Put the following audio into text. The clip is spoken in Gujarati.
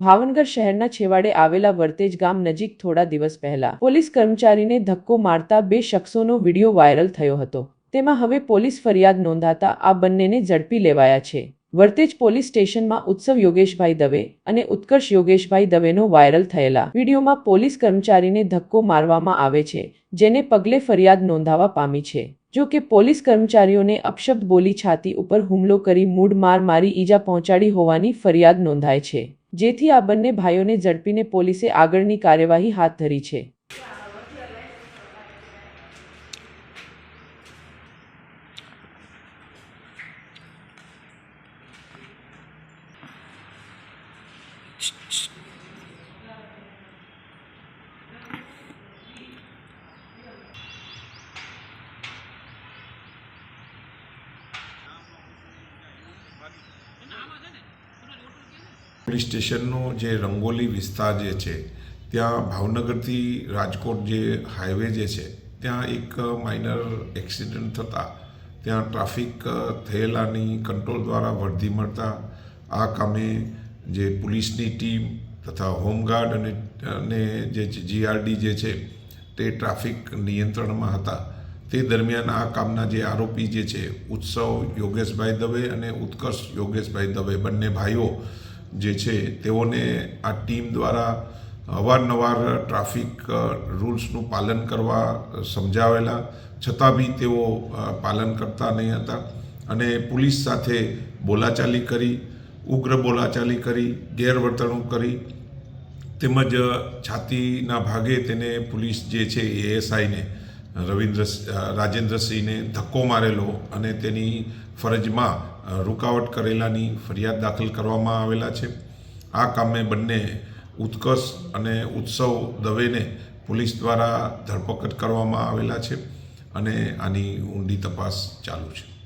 ભાવનગર શહેરના છેવાડે આવેલા વર્તેજ ગામ નજીક થોડા દિવસ પહેલા પોલીસ કર્મચારીને ધક્કો મારતા બે શખ્સોનો વીડિયો વાયરલ થયો હતો. તેમાં હવે પોલીસ ફરિયાદ નોંધાતા આ બંનેને ઝડપી લેવાયા છે. વર્તેજ પોલીસ સ્ટેશનમાં ઉત્સવ યોગેશભાઈ દવે અને ઉત્કર્ષ યોગેશભાઈ દવેનો વાયરલ થયેલા વિડીયોમાં પોલીસ કર્મચારીને ધક્કો મારવામાં આવે છે, જેને પગલે ફરિયાદ નોંધાવા પામી છે. જો કે પોલીસ કર્મચારીઓને અપશબ્દ બોલી છાતી ઉપર હુમલો કરી મૂડ માર મારી ઈજા પહોંચાડી હોવાની ફરિયાદ નોંધાય છે. જેથી આ બંને ભાઈઓને ઝડપીને પોલીસે આગળની કાર્યવાહી હાથ ધરી છે. પોલીસ સ્ટેશનનો જે રંગોલી વિસ્તાર જે છે, ત્યાં ભાવનગરથી રાજકોટ જે હાઈવે જે છે, ત્યાં એક માઇનર એક્સિડન્ટ થતાં, ત્યાં ટ્રાફિક થયેલાની કંટ્રોલ દ્વારા વર્ધી મળતા, આ કામે જે પોલીસની ટીમ તથા હોમગાર્ડ અને અને જે જીઆરડી જે છે, તે ટ્રાફિક નિયંત્રણમાં હતા. તે દરમિયાન આ કામના જે આરોપી જે છે, ઉત્સવ યોગેશભાઈ દવે અને ઉત્કર્ષ યોગેશભાઈ દવે, બંને ભાઈઓ જે છે, તેઓને આ ટીમ દ્વારા અવારનવાર ટ્રાફિક રૂલ્સનું પાલન કરવા સમજાવેલા. છતાં બી તેઓ પાલન કરતા નહીં હતા. અને પોલીસ સાથે બોલાચાલી કરી, ઉગ્ર બોલાચાલી કરી, ગેરવર્તણૂક કરી. તેમજ છાતીના ભાગે તેને પોલીસ જે છે એએસઆઈને રવિન્દ્ર રાજેન્દ્રસિંહને ધક્કો મારેલો અને તેની ફરજમાં રૂકાવટ કરેલાની ફરિયાદ દાખલ કરવામાં આવેલા છે. આ કામે બંને ઉત્કર્ષ અને ઉત્સવ દવેને પોલીસ દ્વારા ધરપકડ કરવામાં આવેલા છે અને આની ઊંડી તપાસ ચાલુ છે.